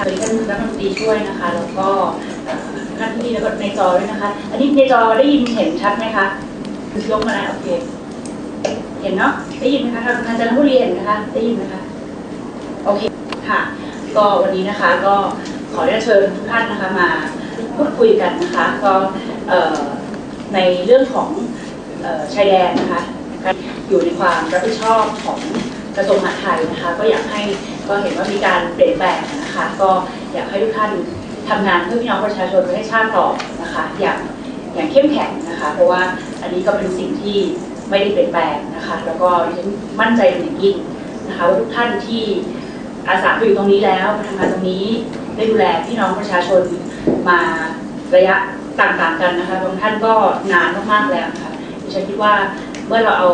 ค่ะท่านรัฐมนตรีช่วยนะคะ แล้วก็เอ่อท่านที่แล้วก็ในจอด้วยนะคะ อันนี้ในจอได้ยินเห็นชัดไหมคะยกมาแล้วโอเค เห็นเนาะ ได้ยินไหมคะทางทาจันทบุรีเห็นไหมคะ ได้ยินไหมคะ โอเค ค่ะ ก็วันนี้นะคะ ก็ขอเรียนเชิญทุกท่านนะคะมาพูดคุยกันนะคะ ก็ในเรื่องของออชายแดนนะคะอยู่ในความรับผิดชอบของกระทรวงมหาดไทยนะคะ ก็อยากให้ก็เห็นว่ามีการเปลี่ยนแปลง นะคะก็อยากให้ทุกท่านทำงานเพื่อพี่น้องประชาชนเพื่อให้ชาติต่อนะคะอย่างอย่างเข้มแข็งนะคะ เพราะว่าอันนี้ก็เป็นสิ่งที่ไม่ได้เปลี่ยนแปลงนะคะแล้วก็ดิฉันมั่นใจเป็นอย่างยิ่งนะคะว่าทุกท่านที่อาสาไปอยู่ตรงนี้แล้วมาทำงานตรงนี้ได้ดูแลพี่น้องประชาชนมาระยะต่างๆกันนะคะบางท่านก็นานมากๆแล้วนะคะดิฉันคิดว่าเมื่อเราเอา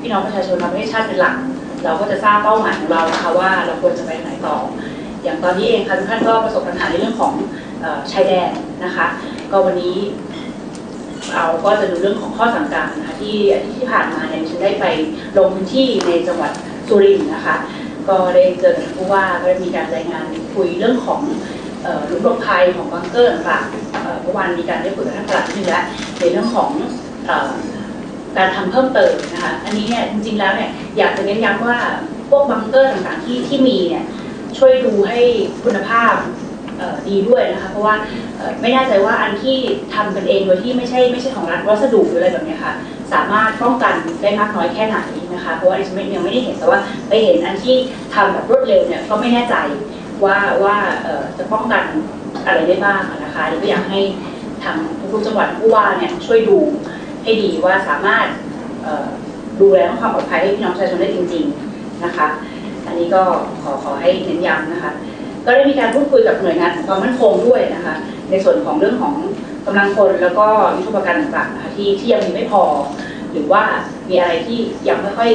พี่น้องประชาชนมาประเทศชาติเป็นหลัก เราก็จะทราบเป้าหมายของเรานะคะว่าเราควรจะไปไหนต่อ อย่างตอนนี้เองค่ะทุกท่านก็ประสบปัญหาในเรื่องของออชายแดนนะคะ ก็วันนี้เราก็จะดูเรื่องของข้อสั่งการนะคะที่อาทิตย์ที่ผ่านมาเนี่ยฉันได้ไปลงพื้นที่ในจังหวัดสุรินทร์นะคะ ก็ได้เจอกับผู้ว่าก็ได้มีการรายงานคุยเรื่องของหลุมหลบภัยของบังเกอร์ต่างๆเมื่อวานมีการได้คุยกับท่านปลัดนิดนึงแล้วในเรื่องของออการทำเพิ่มเติมนะคะ อันนี้เนี่ยจริงๆแล้วเนี่ยอยากจะเน้นย้ำว่าพวกบังเกอร์ต่างๆที่ที่มีเนี่ย ช่วยดูให้คุณภาพดีด้วยนะคะเพราะว่าไม่แน่ใจว่าอันที่ทำกันเองโดยที่ไม่ใช่ไม่ใช่ของรัฐวัสดุหรืออะไรแบบนี้ค่ะสามารถป้องกันได้มากน้อยแค่ไหนนะคะเพราะว่าดิฉันยังไม่ได้เห็นแต่ว่าไปเห็นอันที่ทำแบบรวดเร็วเนี่ยก็ไม่แน่ใจว่าว่าจะป้องกันอะไรได้บ้างนะคะก็อยากให้ทางทุกจังหวัดผู้ว่าเนี่ยช่วยดูให้ดีว่าสามารถดูแลความปลอดภัยให้พี่น้องประชาชนได้จริง ๆนะคะ อันนี้ก็ขอขอให้เน้นย้ำนะคะ ก็ได้มีการพูดคุยกับหน่วยงานของความมั่นคงด้วยนะคะ ในส่วนของเรื่องของกำลังคนแล้วก็ยุทธปการต่างๆนะคะที่ที่ยังมีไม่พอ หรือว่ามีอะไรที่ยังไม่ค่อย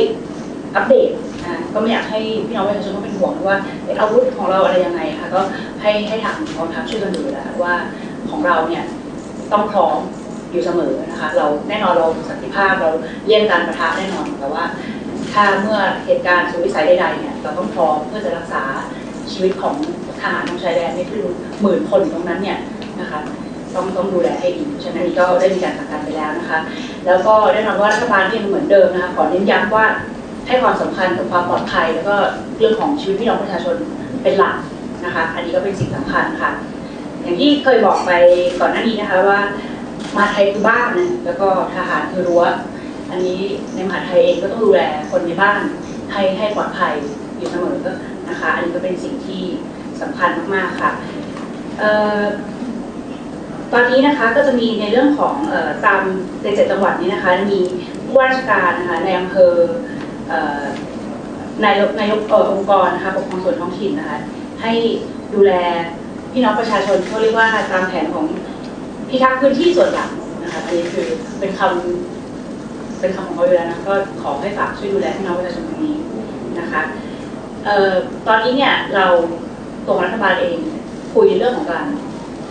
อัปเดตนะก็ไม่อยากให้พี่น้องประชาชนต้องเป็นห่วงว่าอาวุธของเราอะไรยังไงค่ะก็ให้ให้ทางกองทัพช่วยกันดูแลว่าของเราเนี่ยต้องพร้อมอยู่เสมอนะคะเราแน่นอนเราสันติภาพเราเลี่ยงการประทะแน่นอนแต่ว่า ถ้าเมื่อเหตุการณ์สุวิสัยใดๆเนี่ย เราต้องพร้อมเพื่อจะรักษาชีวิตของทหารทางชายแดนนี่คือหมื่นคนตรงนั้นเนี่ยนะคะต้องต้องดูแลให้ดีฉะนั้นนี่ก็ได้มีการสั่งการไปแล้วนะคะ แล้วก็แน่นอนว่ารัฐบาลยังเหมือนเดิมนะคะขอเน้นย้ำว่าให้ความสำคัญกับความปลอดภัย แล้วก็เรื่องของชีวิตพี่น้องประชาชนเป็นหลักนะคะ อันนี้ก็เป็นสิ่งสำคัญค่ะ อย่างที่เคยบอกไปก่อนหน้านี้นะคะว่ามาไทยคือบ้านนะแล้วก็ทหารคือรั้ว อันนี้ในมหาไทยเองก็ต้องดูแลคนในบ้านให้ให้ปลอดภัย อยู่เสมอนะคะ อันนี้ก็เป็นสิ่งที่สำคัญมากๆค่ะออตอนนี้นะคะก็จะมีในเรื่องของออตามในเจ็ดจังหวัดนี้นะคะ มีผู้ราชการนะคะในอำเภอเอ่อนายกนายกเอ่องค์กรนะคะปกครองส่วนท้องถิ่นนะคะให้ดูแลพี่น้องประชาชนเขาเรียกว่าตามแผนของพิทักษ์พื้นที่ส่วนหลังนะคะอันนี้คือเป็นคำเป็นคำของเขาอยู่แล้วนะก็ขอให้ฝากช่วยดูแลพี่น้องประชาชนตรงนี้นะคะ ตอนนี้เนี่ยเราตรงรัฐบาลเองคุยเรื่องของการ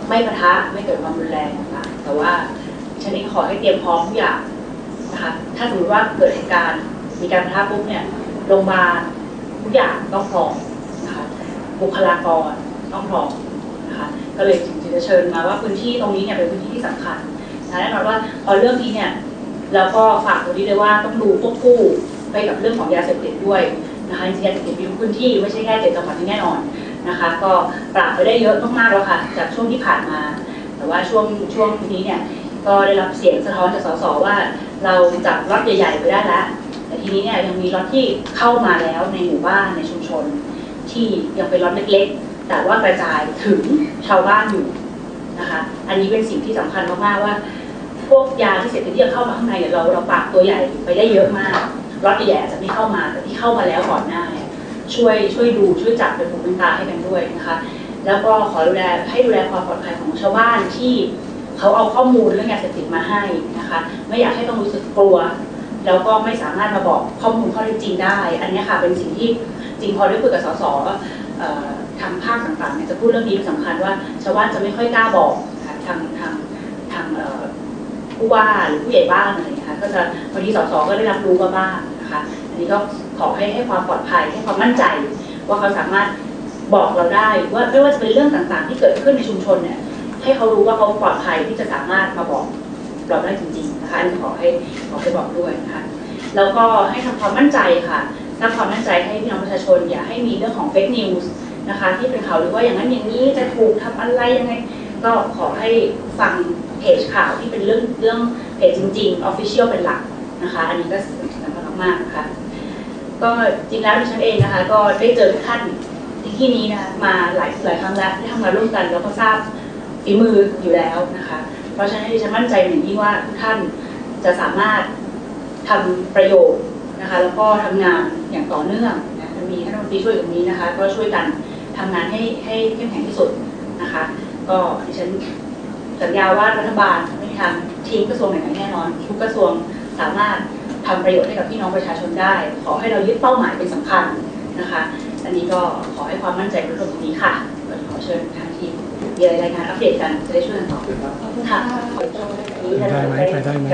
ไม่ปะทะไม่เกิดความรุนแรงต่างๆแต่ว่าฉันเองขอให้เตรียมพร้อมทุกอย่างนะคะถ้าสมมติว่าเกิดเหตุการณ์มีการปะทะปุ๊บเนี่ยโรงพยาบาลทุกอย่างต้องพร้อมนะคะบุคลากรต้องพร้อมนะคะก็เลยจึงจะเชิญมาว่าพื้นที่ตรงนี้เนี่ยเป็นพื้นที่ที่สำคัญนะแน่นอนว่าพอเรื่องนี้เนี่ยเราก็ฝากตรงนี้เลยว่าต้องดูควบคู่ไปกับเรื่องของยาเสพติดด้วย นะคะจริงๆยาเสพติดมีทุกพื้นที่ไม่ใช่แค่เจ็ดจังหวัดที่แน่นอนนะคะ ก็ปรับไปได้เยอะมากๆแล้วค่ะ จากช่วงที่ผ่านมา แต่ว่าช่วงช่วงนี้เนี่ยก็ได้รับเสียงสะท้อนจากสสว่า เราจับล็อตใหญ่ๆไปได้แล้วแต่ทีนี้เนี่ยยังมีล็อตที่เข้ามาแล้วในหมู่บ้านในชุมชน ที่ยังเป็นล็อตเล็กๆ แต่ว่ากระจายถึงชาวบ้านอยู่นะคะ อันนี้เป็นสิ่งที่สำคัญมากๆว่าพวกยาที่เสพติดที่จะเข้ามาข้างในเนี่ยเราเราปราบตัวใหญ่ไปได้เยอะมาก ล็อตใหญ่อาจจะไม่เข้ามาแต่ที่เข้ามาแล้วก่อนหน้าเนี่ยช่วยช่วยดูช่วยจับเป็นหูเป็นตาให้กันด้วยนะคะ แล้วก็ขอดูแลให้ดูแลความปลอดภัยของชาวบ้านที่เขาเอาข้อมูลเรื่องยาเสพติดมาให้นะคะ ไม่อยากให้ต้องรู้สึกกลัว แล้วก็ไม่สามารถมาบอกข้อมูลข้อเท็จจริงได้ อันนี้ค่ะเป็นสิ่งที่จริงพอได้คุยกับสสทางภาคต่างๆเนี่ยจะพูดเรื่องนี้เป็นสำคัญว่าชาวบ้านจะไม่ค่อยกล้าบอกทางทางทางเผู้ว่าหรือผู้ใหญ่บ้านอะไรอย่างเงี้ยค่ะก็จะบางทีสสก็ได้รับรู้มาบ้างนะคะอันนี้ก็ขอให้ให้ความปลอดภัยให้ความมั่นใจ ว่าเขาสามารถบอกเราได้ว่าไม่ว่าจะเป็นเรื่องต่างๆ ที่เกิดขึ้นในชุมชนเนี่ยให้เขารู้ว่าเขาปลอดภัยที่จะสามารถมาบอกเราได้จริงๆนะคะอันนี้ขอให้ขอให้บอกด้วยนะคะแล้วก็ให้ทำความมั่นใจค่ะสร้างความมั่นใจให้พี่น้องประชาชนอย่าให้มีเรื่องของเฟกนิวส์นะคะที่เป็นข่าวหรือว่าอย่างนั้นอย่างนี้จะถูกทำอะไรยังไง ก็ขอให้ฟัง จข่าวที่เป็นเรื่องเรื่องเพจจริงๆ Official เป็นหลักนะคะ อันนี้ก็สำคัญมากๆนะคะก็จริงแล้วดิฉันเองนะคะ ก็ได้เจอทุกท่านที่ที่นี้นะคะมาหลายหลายครั้งแล้วได้ทำงานร่วมกันแล้วก็ทราบฝีมืออยู่แล้วนะคะ เพราะฉะนั้นดิฉันมั่นใจอย่างยิ่งว่าทุกท่านจะสามารถทำประโยชน์นะคะแล้วก็ทำงานอย่างต่อเนื่องนะจะมีท่านรัฐมนตรีช่วยตรงนี้นะคะ ก็ช่วยกันทำงานให้ให้เข้มแข็งที่สุดนะคะ ก็ดิฉัน สัญญาว่ารัฐบาลไม่มีทางทิ้งกระทรวงไหนๆแน่นอน ทุกกระทรวงสามารถทำประโยชน์ให้กับพี่น้องประชาชนได้ ขอให้เรายึดเป้าหมายเป็นสำคัญนะคะ อันนี้ก็ขอให้ความมั่นใจในเรื่องตรงนี้ค่ะก็ขอเชิญทางทีมมีอะไรรายงานอัปเดตกันจะได้ช่วยกันตอบเชิญครับค่ะไปได้ไหมไปได้ไหม